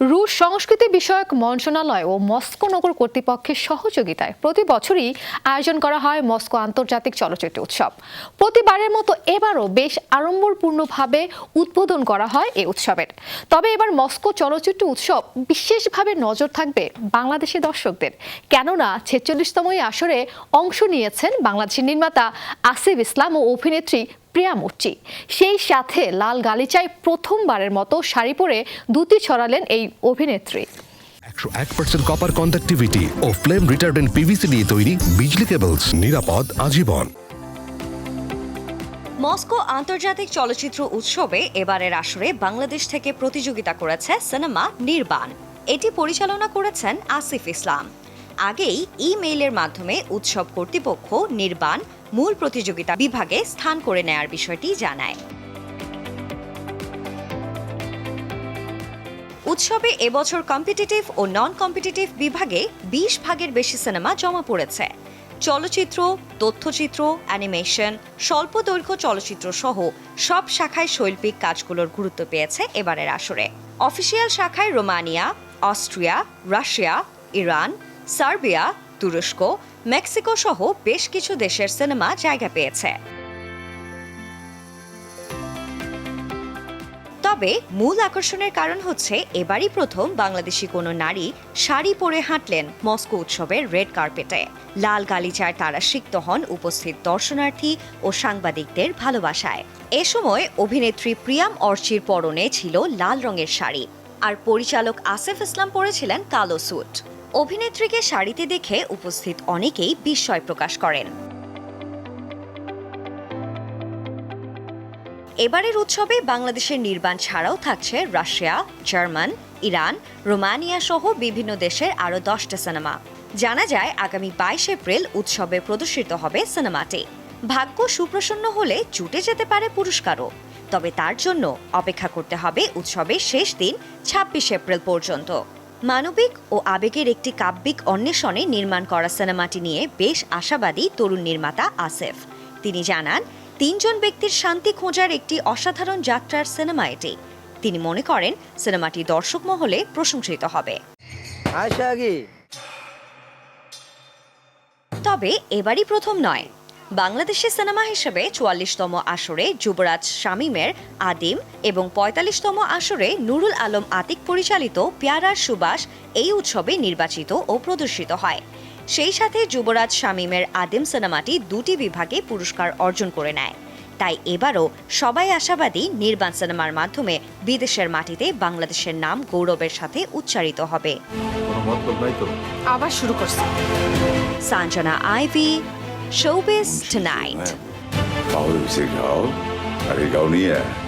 রুশ সংস্কৃতি বিষয়ক মন্ত্রণালয় ও মস্কো নগর কর্তৃপক্ষের সহযোগিতায় প্রতি বছরই আয়োজন করা হয় মস্কো আন্তর্জাতিক চলচ্চিত্র উৎসব। প্রতিবারের মতো এবারও বেশ আড়ম্বরপূর্ণভাবে উদ্বোধন করা হয় এই উৎসবের। তবে এবার মস্কো চলচ্চিত্র উৎসব বিশেষভাবে নজর থাকবে বাংলাদেশি দর্শকদের। কেননা ছেচল্লিশতম আসরে অংশ নিয়েছেন বাংলাদেশের নির্মাতা আসিফ ইসলাম ও অভিনেত্রী প্রিয়া মুর্চি সেই সাথে লাল গালিচায় প্রথমবারের মতো শাড়ি পরে দুটি ছড়ালেন এই অভিনেত্রী। একশো এক পার্সেন্ট কপার কন্ডাক্টিভিটি ও ফ্লেম রিটার্ডেন্ট পিভিসি দিয়ে তৈরি বিজলি কেবলস নিরাপদ আজীবন। মস্কো আন্তর্জাতিক চলচ্চিত্র উৎসবে এবারের আসরে বাংলাদেশ থেকে প্রতিযোগিতা করেছে সিনেমা নির্বাণ। এটি পরিচালনা করেছেন আসিফ ইসলাম। আগেই ইমেইলের মাধ্যমে উৎসব কর্তৃপক্ষ নির্বাণ মূল প্রতিযোগিতা বিভাগে স্থান করে নেয়ার বিষয়টি জানায়। উৎসবে এবছর কম্পিটিটিভ ও নন কম্পিটিটিভ বিভাগে বিশ ভাগের বেশি সিনেমা জমা পড়েছে। চলচ্চিত্র, তথ্যচিত্র অ্যানিমেশন স্বল্প দৈর্ঘ্য চলচ্চিত্র সহ সব শাখায় শৈল্পিক কাজগুলোর গুরুত্ব পেয়েছে এবারের আসরে। অফিসিয়াল শাখায় Romania, Austria, Russia, Iran, Serbia তুরস্ক, মেক্সিকো সহ বেশ কিছু দেশের সিনেমা জায়গা পেয়েছে। তবে মূল আকর্ষণের কারণ হচ্ছে এবারই প্রথম বাংলাদেশি কোনো নারী শাড়ি পরে হাঁটলেন মস্কো উৎসবের রেড কার্পেটে। লাল গালিচায় তারা সিক্ত হন উপস্থিত দর্শনার্থী ও সাংবাদিকদের ভালোবাসায়। এ সময় অভিনেত্রী প্রিয়াম অর্চির পরনে ছিল লাল রঙের শাড়ি। আর পরিচালক আসিফ ইসলাম পরেছিলেন কালো স্যুট। অভিনেত্রীকে শাড়িতে দেখে উপস্থিত অনেকেই বিস্ময় প্রকাশ করেন। এবারের উৎসবে বাংলাদেশের নির্বাণ ছাড়াও থাকছে রাশিয়া, জার্মান, ইরান, রোমানিয়া সহ বিভিন্ন দেশের আরও দশটা সিনেমা। জানা যায়, আগামী বাইশ এপ্রিল উৎসবে প্রদর্শিত হবে সিনেমাটি। ভাগ্য সুপ্রসন্ন হলে জুটে যেতে পারে পুরস্কারও। তবে তার জন্য অপেক্ষা করতে হবে উৎসবের শেষ দিন, ছাব্বিশ এপ্রিল পর্যন্ত। মানবিক ও আবেগের একটি কাব্যিক অন্বেষণে নির্মাণ করা সিনেমাটি নিয়ে বেশ আশাবাদী তরুণ নির্মাতা আসেফ। তিনি জানান তিনজন ব্যক্তির শান্তি খোঁজার একটি অসাধারণ যাত্রার সিনেমা এটি। তিনি মনে করেন সিনেমাটি দর্শক মহলে প্রশংসিত হবে। তবে এবারই প্রথম নয়। বাংলাদেশের সিনেমা হিসেবে চুয়াল্লিশতম আসরে যুবরাজ শামীমের আদিম এবং পঁয়তাল্লিশতম আসরে নুরুল আলম আতিক পরিচালিত পেয়ারার সুবাস এই উৎসবে নির্বাচিত ও প্রদর্শিত হয়। সেই সাথে যুবরাজ শামীমের আদিম সিনেমাটি দুটি বিভাগে পুরস্কার অর্জন করে নেয়। তাই এবারও সবাই আশাবাদী নির্বাণ সিনেমার মাধ্যমে বিদেশের মাটিতে বাংলাদেশের নাম গৌরবের সাথে উচ্চারিত হবে। কোনো মতলব নাই তো? আবার শুরু করছে। Sanjana Ivy Showbiz Tonight. Paolo, you take a Are you?